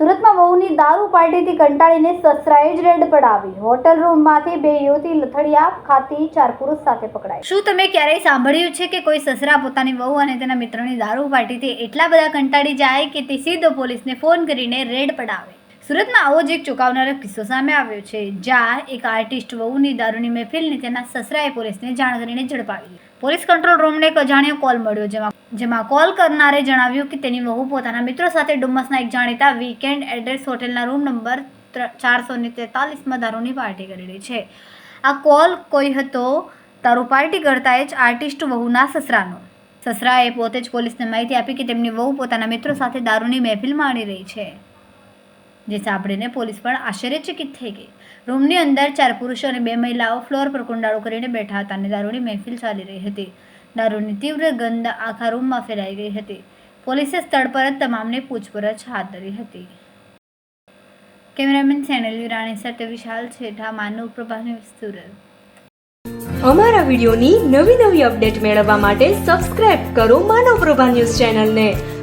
સુરતમાં વહુની દારૂ પાર્ટીથી કંટાળીને સસરાએ જ રેડ પડાવી. હોટલ રૂમમાંથી બે યુવતી લથડિયા ખાતી ચાર પુરુષ સાથે પકડાઈ. શું તમે ક્યારેય સાંભળ્યું છે કે કોઈ સસરા પોતાની વહુ અને તેના મિત્રોની દારૂ પાર્ટીથી એટલા બધા કંટાળી જાય કે તે સીધો પોલીસને ફોન કરીને રેડ પડાવે? સુરતમાં આવો જ એક ચોંકાવનારો કિસ્સો સામે આવ્યો છે, જ્યાં એક આર્ટિસ્ટ વહુની દારૂની મહેફિલને તેના સસરાએ પોલીસને જાણ કરીને ઝડપાવી. પોલીસ કંટ્રોલ રૂમને એક અજાણ્યો કોલ મળ્યો, જેમાં જેમાં કોલ કરનારે જણાવ્યું કે તેની વહુ પોતાના મિત્રો સાથે ડુમ્મસના એક જાણીતા વીકેન્ડ એડ્રેસ હોટેલના રૂમ નંબર ચારસો ને તેતાલીસમાં દારૂની પાર્ટી કરી રહી છે. આ કોલ કોઈ હતો દારૂ પાર્ટી કરતા જ આર્ટિસ્ટ વહુના સસરાનો. સસરાએ પોતે જ પોલીસને માહિતી આપી કે તેમની વહુ પોતાના મિત્રો સાથે દારૂની મહેફિલ માણી રહી છે. જે સાંભળીને પોલીસ પણ આશ્ચર્યચકિત થઈ ગઈ. રૂમની અંદર ચાર પુરુષો અને બે મહિલાઓ ફ્લોર પર કુંડાળો કરીને બેઠા હતા અને દારૂની મહેફિલ ચાલી રહી હતી. દારૂની તીવ્ર ગંધ આખા રૂમમાં ફેલાઈ ગઈ હતી. પોલીસે સ્થળ પર જ તમામને પૂછપરછ હાથ ધરી હતી. કેમેરામેન સેનલ વિરાણી સાથે વિશાલ છેઠા, માનવ પ્રભા સુરત. અમારા વિડીયોની નવી નવી અપડેટ મેળવવા માટે સબસ્ક્રાઇબ કરો માનવ પ્રભા ન્યૂઝ ચેનલને.